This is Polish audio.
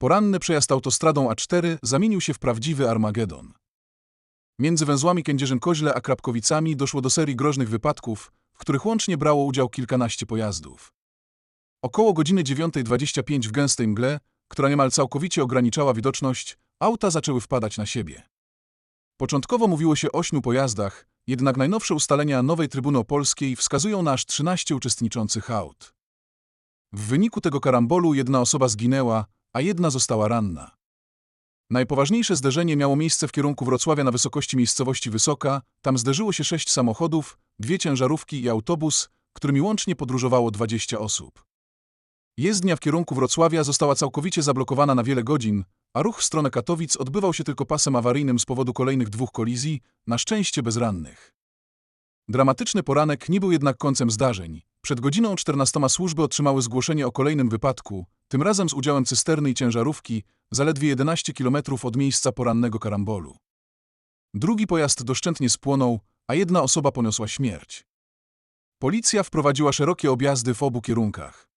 Poranny przejazd autostradą A4 zamienił się w prawdziwy Armagedon. Między węzłami Kędzierzyn-Koźle a Krapkowicami doszło do serii groźnych wypadków, w których łącznie brało udział kilkanaście pojazdów. Około godziny 9.25 w gęstej mgle, która niemal całkowicie ograniczała widoczność, auta zaczęły wpadać na siebie. Początkowo mówiło się o ośmiu pojazdach, jednak najnowsze ustalenia Nowej Trybuny Opolskiej wskazują na aż 13 uczestniczących aut. W wyniku tego karambolu jedna osoba zginęła, a jedna została ranna. Najpoważniejsze zderzenie miało miejsce w kierunku Wrocławia na wysokości miejscowości Wysoka. Tam zderzyło się sześć samochodów, dwie ciężarówki i autobus, którymi łącznie podróżowało 20 osób. Jezdnia w kierunku Wrocławia została całkowicie zablokowana na wiele godzin, a ruch w stronę Katowic odbywał się tylko pasem awaryjnym z powodu kolejnych dwóch kolizji, na szczęście bez rannych. Dramatyczny poranek nie był jednak końcem zdarzeń. Przed godziną 14 służby otrzymały zgłoszenie o kolejnym wypadku, tym razem z udziałem cysterny i ciężarówki, zaledwie 11 km od miejsca porannego karambolu. Drugi pojazd doszczętnie spłonął, a jedna osoba poniosła śmierć. Policja wprowadziła szerokie objazdy w obu kierunkach.